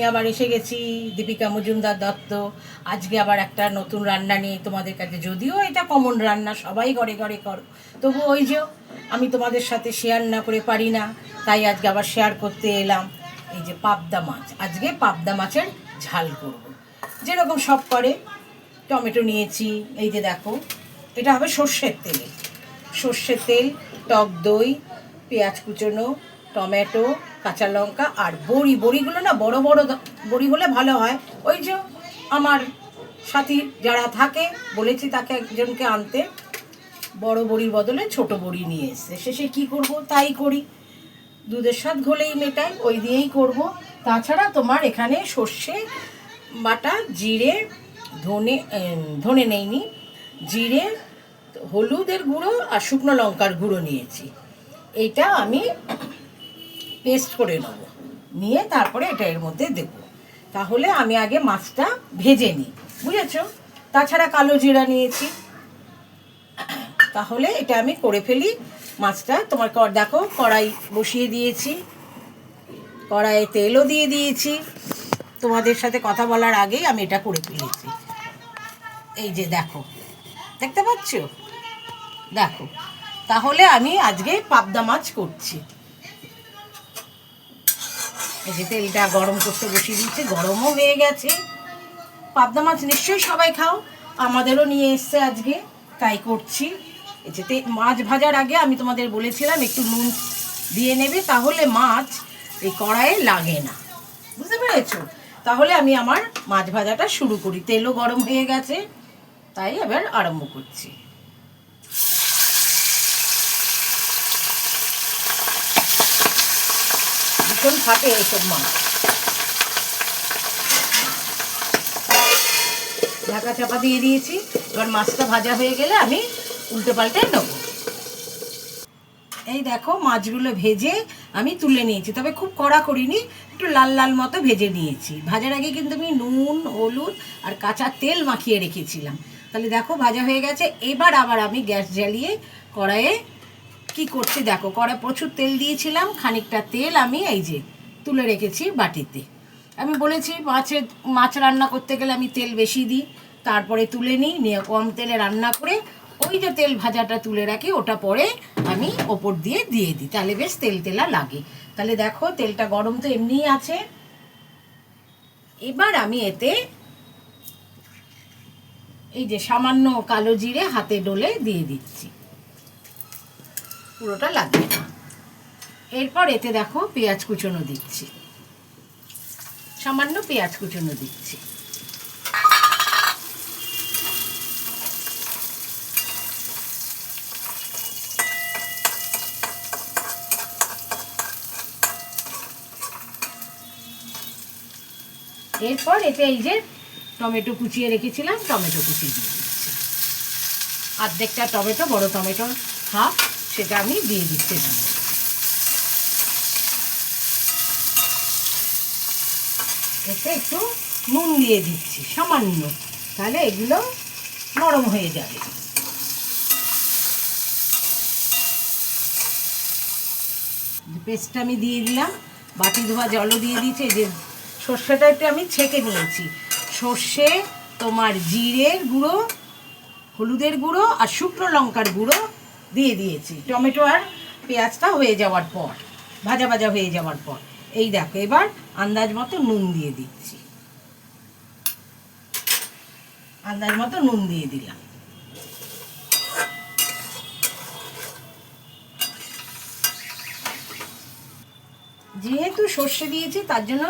আমি আবার এসে গেছি, দীপিকা মজুমদার দত্ত। আজকে আবার একটা নতুন রান্না নিয়ে তোমাদের কাছে। যদিও এটা কমন রান্না, সবাই ঘরে ঘরে করো তবু ওই যে আমি তোমাদের সাথে শেয়ার না করে পারি না, তাই আজকে আবার শেয়ার করতে এলাম। এই যে পাবদা মাছ, আজকে পাবদা মাছের ঝাল করব। যেরকম সব করে, টমেটো নিয়েছি, এই যে দেখো, এটা হবে সর্ষের তেলে। সর্ষের তেল, টক দই, পেঁয়াজ কুচোনো, টমেটো কাঁচা লঙ্কা আর বড়ি। বড়িগুলো না বড় বড় বড়ি হলে ভালো হয়। ওই যে আমার সাথী যারা থাকে, বলেছি তাকে একজনকে আনতে, বড় বড়ির বদলে ছোট বড়ি নিয়ে এসছে। শেষে কি করব? তাই করি। দুধের স্বাদ ঘোলেই মেটাই, ওই দিয়েই করব। তাছাড়া তোমার এখানে সর্ষে, বাটা, জিরে, ধনে ধনে নেইনি, জিরে, হলুদের গুঁড়ো আর শুকনো লঙ্কার গুঁড়ো নিয়েছি। এটা আমি পেস্ট করে নেব। নিয়ে তারপরে এটা এর মধ্যে দেব। তাহলে আমি আগে মাছটা ভেজে নিই, বুঝেছ? তাছাড়া কালো জিরা নিয়েছি। তাহলে এটা আমি করে ফেলি মাছটা। তোমার কর দেখো, কড়াই বসিয়ে দিয়েছি, কড়াইয়ে তেলও দিয়ে দিয়েছি। তোমাদের সাথে কথা বলার আগেই আমি এটা করে ফেলেছি। এই যে দেখো, দেখতে পাচ্ছ? দেখো, তাহলে আমি আজকে পাবদা মাছ করছি। এই তেলটা গরম করতে বসিয়ে দিচ্ছি গরমও হয়ে গেছে। পাবদা মাছ নিশ্চয়ই সবাই খাও, আমাদেরও নিয়ে এসছে আজকে, তাই করছি। যে মাছ ভাজার আগে আমি তোমাদের বলেছিলাম, একটু নুন দিয়ে নেবে, তাহলে মাছ এই কড়াইয়ে লাগে না। বুঝতে পেরেছ? তাহলে আমি আমার মাছ ভাজাটা শুরু করি। তেলও গরম হয়ে গেছে, তাই এবার আরম্ভ করছি। ভীষণ ফাটে এইসব মাছ ঢাকা চাপা দিয়ে দিয়েছি, এবার মাছটা ভাজা হয়ে গেলে আমি উল্টে পাল্টে নেব। এই দেখো মাছগুলো ভেজে আমি তুলে নিয়েছি, তবে খুব কড়া করিনি, একটু লাল লাল মতো ভেজে নিয়েছি। ভাজার আগে কিন্তু আমি নুন, হলুদ আর কাঁচা তেল মাখিয়ে রেখেছিলাম। তাহলে দেখো ভাজা হয়ে গেছে, এবার আবার আমি গ্যাস জ্বালিয়ে কড়াইয়ে কি করছি দেখো, কড়াই প্রচুর তেল দিয়েছিলাম, খানিকটা তেল আমি এই যে তুলে রেখেছি বাটিতে। আমি বলেছি মাছের মাছ রান্না করতে গেলে আমি তেল বেশি দিই, তারপরে তুলে নিই, নিয়ে কম তেলে রান্না করে ওই যে তেল ভাজাটা তুলে রাখি, ওটা পরে আমি ওপর দিয়ে দিয়ে দিই, তাহলে বেশ তেল তেলা লাগে। তাহলে দেখো, তেলটা গরম তো এমনিই আছে। এবার আমি এতে এই যে সামান্য কালো জিরে হাতে ডলে দিয়ে দিচ্ছি। পুরোটা লাগবে না। এরপর এতে দেখো পেঁয়াজ কুচনো দিচ্ছি। সামান্য পেঁয়াজ কুচনো দিচ্ছি। এরপর এতে এই যে টমেটো কুচিয়ে রেখেছিলাম, টমেটো কুচি দিয়ে দিচ্ছি। অর্ধেকটা টমেটো, বড় টমেটো হাফ। সেটা আমি দিয়ে দিচ্ছি মধ্যে। এতে একটু নুন দিয়ে দিচ্ছি, সামান্য। তাহলে এগুলো নরম হয়ে যাবে। পেস্টটা আমি দিয়ে দিলাম, বাটি ধোয়া জলও দিয়ে দিয়েছি যে সর্ষেটা একটু আমি ছেঁকে নিয়েছি। সর্ষে, তোমার জিরের গুঁড়ো, হলুদের গুঁড়ো আর শুকনো লঙ্কার গুঁড়ো দিয়ে দিয়েছি। টমেটো আর পেঁয়াজটা হয়ে যাওয়ার পর, ভাজা ভাজা হয়ে যাওয়ার পর। এই দেখো, এবার আন্দাজ মতো নুন দিয়ে দিচ্ছি। আন্দাজ মতো নুন দিয়ে দিলাম। যেহেতু সর্ষে দিয়েছি, তার জন্য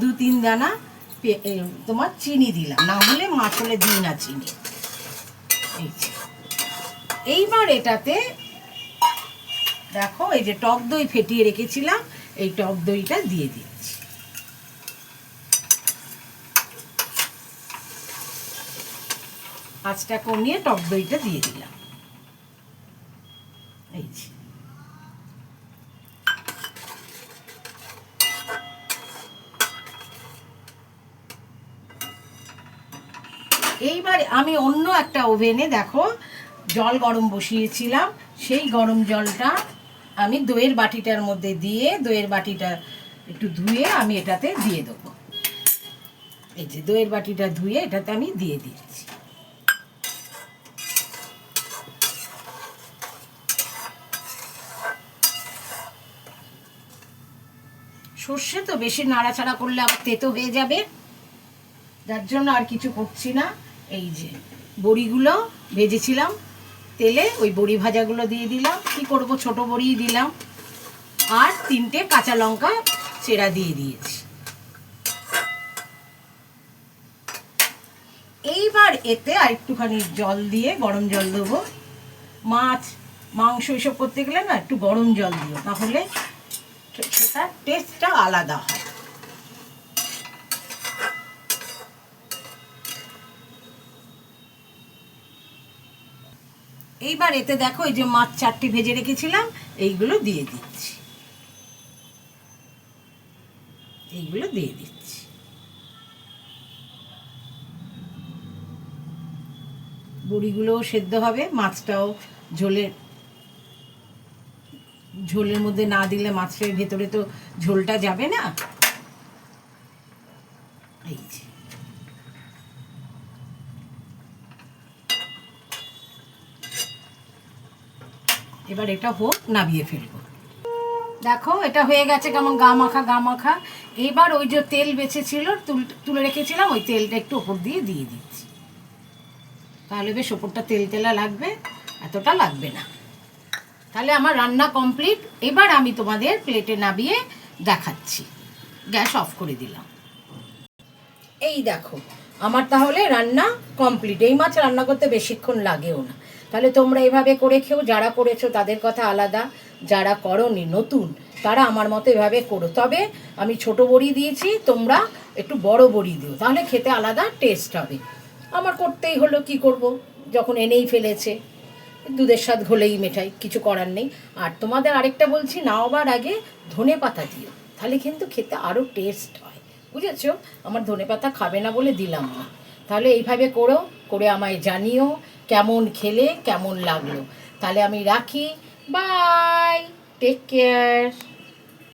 দু তিন দানা তোমার চিনি দিলাম। না হলে মাছ হলে দিই না চিনি। এই। এইবার এটাতে দেখো, এই যে টক দই ফেটিয়ে রেখেছিলাম, এই টক দইটা দিয়ে দিচ্ছি। আঁচটা কমিয়ে টক দইটা দিয়ে দিলাম। এই যে। এইবার আমি অন্য একটা ওভেনে দেখো জল গরম বসিয়েছিলাম, সেই গরম জলটা আমি দইয়ের বাটিটার মধ্যে দিয়ে, দইয়ের বাটিটা একটু ধুয়ে আমি এটাতে দিয়ে দেবো। এই যে দইয়ের বাটিটা ধুয়ে এটাতে আমি দিয়ে দিয়েছি সর্ষে তো বেশি নাড়াচাড়া করলে আবার তেতো হয়ে যাবে, যার জন্য আর কিছু করছি না। এই যে বড়িগুলো ভেজেছিলাম তেলে ওই বড়ি ভাজাগুলো দিয়ে দিলাম। কি করব? ছোট বড়িই দিলাম। আর তিনটে কাঁচা লঙ্কা চেরা দিয়ে দিয়েছি। এইবার এতে আর একটুখানি জল দিয়ে গরম জল দেবো। মাছ, মাংস এসব করতে গেলে না একটু গরম জল দিও, তাহলে সেটা টেস্টটা আলাদা হয়। এইবার এতে দেখো এই যে মাছ চারটি ভেজে রেখেছিলাম, এইগুলো দিয়ে দিচ্ছি। এইগুলো দিয়ে দিচ্ছি। বড়িগুলোও সেদ্ধ হবে, মাছটাও ঝোলের ঝোলের মধ্যে না দিলে মাছের ভেতরে তো ঝোলটা যাবে না এই যে এবার এটা হোক, নাবিয়ে ফেলব। দেখো, এটা হয়ে গেছে কেমন গা মাখা গা মাখা। এবার ওই যে তেল বেঁচেছিল তুল- তুলে রেখেছিলাম, ওই তেলটা একটু ওপর দিয়ে দিয়ে দিচ্ছি। তাহলে বেশ, ওপরটা তেল তেলা লাগবে, এতটা লাগবে না। তাহলে আমার রান্না কমপ্লিট। এবার আমি তোমাদের প্লেটে নাবিয়ে দেখাচ্ছি। গ্যাস অফ করে দিলাম। এই দেখো, আমার তাহলে রান্না কমপ্লিট। এই মাছ রান্না করতে বেশিক্ষণ লাগেও না। তাহলে তোমরা এভাবে করে খেও, যারা করেছ তাদের কথা আলাদা, যারা করনি নতুন, তারা আমার মতো এভাবে করো। তবে আমি ছোট বড়ি দিয়েছি, তোমরা একটু বড় বড়ি দিও, তাহলে খেতে আলাদা টেস্ট হবে। আমার করতেই হলো, কি করব? যখন এনেই ফেলেছে, দুধের স্বাদ হলেই মেঠাই, কিছু করার নেই। আর তোমাদের আরেকটা বলছি, নাওবার আগে ধনে পাতা দিও, তাহলে কিন্তু খেতে আরও টেস্ট হয়। বুঝেছ? আমার ধনে পাতা খাবে না বলে দিলাম না। তাহলে এইভাবে করো, করে আমায় জানিও কেমন খেলে কেমন লাগল। তাহলে আমি রাখি। Bye take care